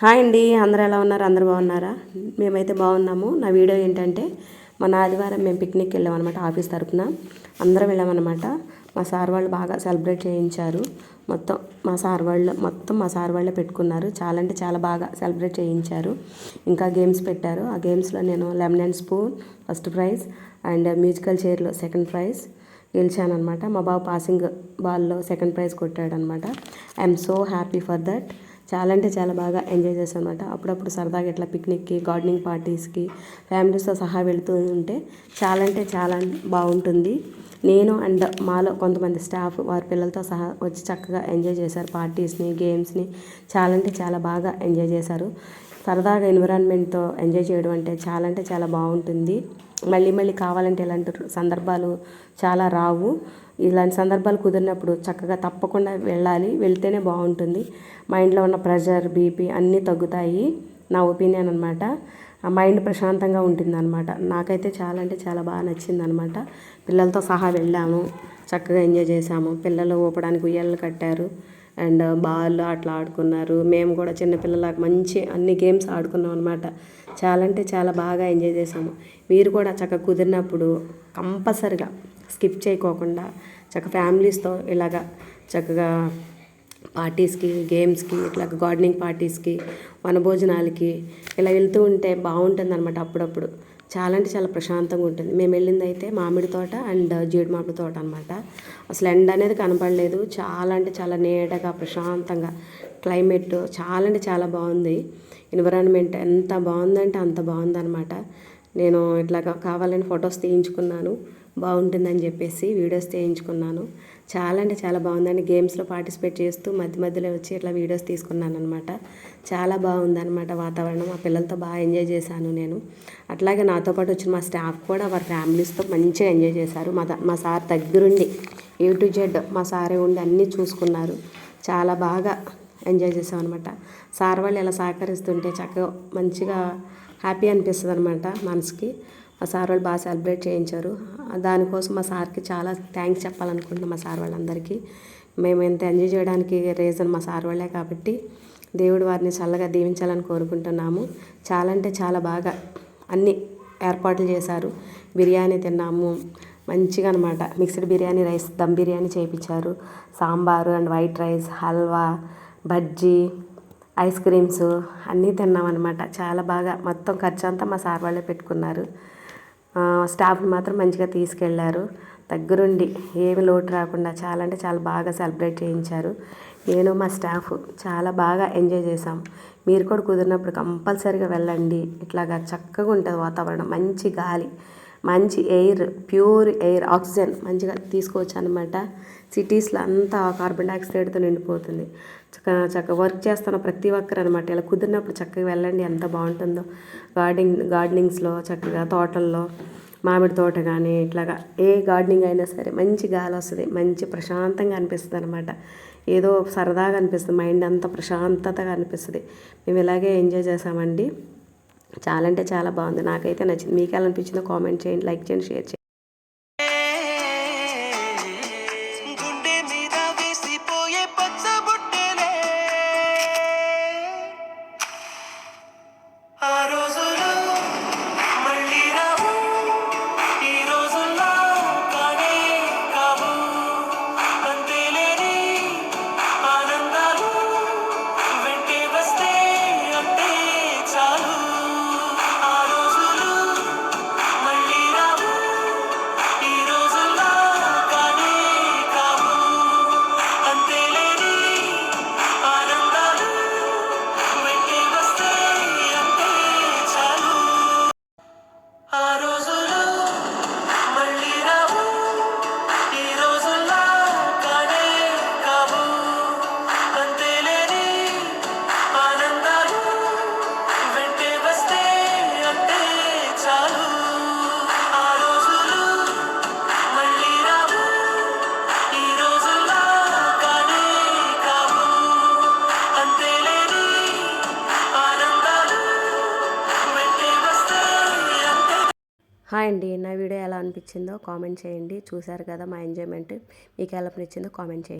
Hi అండి అందరూ ఎలా ఉన్నారు? అందరూ బాగున్నారా? మేమైతే బాగున్నాము. నా వీడియో ఏంటంటే మన ఆదివారం మేము పిక్నిక్ వెళ్ళామన్నమాట ఆఫీస్ తరఫున అందరం వెళ్ళామన్నమాట. మా సార్ వాళ్ళు బాగా సెలబ్రేట్ చేయించారు. మొత్తం మా సార్ వాళ్ళు మొత్తం మా సార్ వాళ్ళే పెట్టుకున్నారు. చాలా అంటే చాలా బాగా సెలబ్రేట్ చేయించారు. ఇంకా గేమ్స్ పెట్టారు. ఆ గేమ్స్లో నేను lemon and spoon first prize and musical చైర్లో సెకండ్ ప్రైజ్ గెలిచాను అనమాట మా బాబు పాసింగ్ బాల్లో second prize కొట్టాడనమాట I'm so happy for that. చాలా అంటే చాలా బాగా ఎంజాయ్ చేశాను అనమాట అప్పుడప్పుడు సరదాగా ఇట్లా పిక్నిక్కి గార్డెనింగ్ పార్టీస్కి ఫ్యామిలీస్తో సహా వెళుతూ ఉంటే చాలా అంటే చాలా బాగుంటుంది. నేను అండ్ మాలో కొంతమంది స్టాఫ్ వారి పిల్లలతో సహా వచ్చి చక్కగా ఎంజాయ్ చేశారు. పార్టీస్ని గేమ్స్ని చాలా అంటే చాలా బాగా ఎంజాయ్ చేశారు. సరదాగా ఎన్విరాన్మెంట్తో ఎంజాయ్ చేయడం అంటే చాలా అంటే చాలా బాగుంటుంది. మళ్ళీ మళ్ళీ కావాలంటే ఇలాంటి సందర్భాలు చాలా రావు. ఇలాంటి సందర్భాలు కుదిరినప్పుడు చక్కగా తప్పకుండా వెళ్ళాలి. వెళ్తేనే బాగుంటుంది. మైండ్లో ఉన్న ప్రెషర్ బీపీ అన్నీ తగ్గుతాయి. నా ఒపీనియన్ అనమాట మైండ్ ప్రశాంతంగా ఉంటుంది అనమాట నాకైతే చాలా అంటే చాలా బాగా నచ్చింది అనమాట పిల్లలతో సహా వెళ్ళాము. చక్కగా ఎంజాయ్ చేసాము పిల్లలు ఊపడానికి ఉయ్యాలు కట్టారు. అండ్ బాల్ అట్లా ఆడుకున్నారు. మేము కూడా చిన్నపిల్లలకు మంచి అన్ని గేమ్స్ ఆడుకున్నాం అనమాట చాలా అంటే చాలా బాగా ఎంజాయ్ చేసాము మీరు కూడా చక్కగా కుదిరినప్పుడు కంపల్సరిగా స్కిప్ చేయకోకుండా చక్కగా ఫ్యామిలీస్తో ఇలాగా చక్కగా పార్టీస్కి గేమ్స్కి ఇట్లా గార్డెనింగ్ పార్టీస్కి వనభోజనాలకి ఇలా వెళ్తూ ఉంటే బాగుంటుంది అనమాట అప్పుడప్పుడు. చాలా అంటే చాలా ప్రశాంతంగా ఉంటుంది. మేము వెళ్ళింది అయితే మామిడి తోట అండ్ జీడి మామిడి తోట అనమాట అసలు ఎండ అనేది కనపడలేదు. చాలా అంటే చాలా నీడగా ప్రశాంతంగా క్లైమేట్ చాలా అంటే చాలా బాగుంది. ఎన్విరాన్మెంట్ ఎంత బాగుందంటే అంత బాగుందనమాట నేను ఇట్లా కావాలని ఫొటోస్ తీయించుకున్నాను. బాగుంటుందని చెప్పేసి వీడియోస్ తీయించుకున్నాను. చాలా అంటే చాలా బాగుందండి. గేమ్స్లో పార్టిసిపేట్ చేస్తూ మధ్య మధ్యలో వచ్చి ఇట్లా వీడియోస్ తీసుకున్నాను అనమాట చాలా బాగుందనమాట వాతావరణం. మా పిల్లలతో బాగా ఎంజాయ్ చేశాను నేను. అట్లాగే నాతో పాటు వచ్చిన మా స్టాఫ్ కూడా వారి ఫ్యామిలీస్తో మంచిగా ఎంజాయ్ చేశారు. మా మా సార్ దగ్గరుండి ఏ టు జెడ్ మా సారే ఉండి అన్నీ చూసుకున్నారు. చాలా బాగా ఎంజాయ్ చేసాం అనమాట సార్ వాళ్ళు ఇలా సహకరిస్తుంటే చక్కగా మంచిగా హ్యాపీ అనిపిస్తుంది అనమాట మనసుకి. మా సార్ వాళ్ళు బాగా సెలబ్రేట్ చేయించారు. దానికోసం మా సార్కి చాలా థ్యాంక్స్ చెప్పాలనుకుంటున్నాం మా సార్ వాళ్ళందరికీ. మేము ఎంత ఎంజాయ్ చేయడానికి రీజన్ మా సార్ వాళ్ళే కాబట్టి దేవుడు వారిని చల్లగా దీవించాలని కోరుకుంటున్నాము. చాలా అంటే చాలా బాగా అన్ని ఏర్పాట్లు చేశారు. బిర్యానీ తిన్నాము. మంచిగా అనమాట మిక్స్డ్ బిర్యానీ రైస్ దమ్ బిర్యానీ చేయించారు sambar and white rice halwa bajji ice creams అన్నీ తిన్నామన్నమాట. చాలా బాగా మొత్తం ఖర్చు అంతా మా సార్ వాళ్ళే పెట్టుకున్నారు. స్టాఫ్ని మాత్రం మంచిగా తీసుకెళ్ళారు. దగ్గరుండి ఏమి లోటు రాకుండా చాలా అంటే చాలా బాగా సెలబ్రేట్ చేయించారు. నేను మా స్టాఫ్ చాలా బాగా ఎంజాయ్ చేశాం. మీరు కూడా కుదిరినప్పుడు కంపల్సరీగా వెళ్ళండి. ఇట్లాగా చక్కగా ఉంటుంది వాతావరణం. మంచి గాలి. మంచి ఎయిర్ ప్యూర్ ఎయిర్ ఆక్సిజన్ మంచిగా తీసుకోవచ్చు అనమాట సిటీస్లో అంతా కార్బన్ డైఆక్సైడ్తో నిండిపోతుంది. చక్కగా చక్కగా వర్క్ చేస్తున్న ప్రతి ఒక్కరు అనమాట ఇలా కుదిరినప్పుడు చక్కగా వెళ్ళండి ఎంత బాగుంటుందో. గార్డెనింగ్ గార్డెనింగ్స్లో చక్కగా తోటల్లో మామిడి తోట కానీ ఇట్లాగా ఏ గార్డెనింగ్ అయినా సరే మంచి గాలి వస్తుంది మంచి ప్రశాంతంగా అనిపిస్తుంది అనమాట ఏదో సరదాగా అనిపిస్తుంది మైండ్ అంతా ప్రశాంతతగా అనిపిస్తుంది. మేము ఇలాగే ఎంజాయ్ చేసామండి చాలా అంటే చాలా బాగుంది. నాకైతే నచ్చింది. మీకు ఎలా అనిపించిందో కామెంట్ చేయండి లైక్ చేయండి షేర్ చేయండి. హాయ్ అండి. నా వీడియో ఎలా అనిపించిందో కామెంట్ చేయండి. చూశారు కదా మా ఎంజాయ్మెంట్. మీకు ఎలా అనిపించిందో కామెంట్ చేయండి.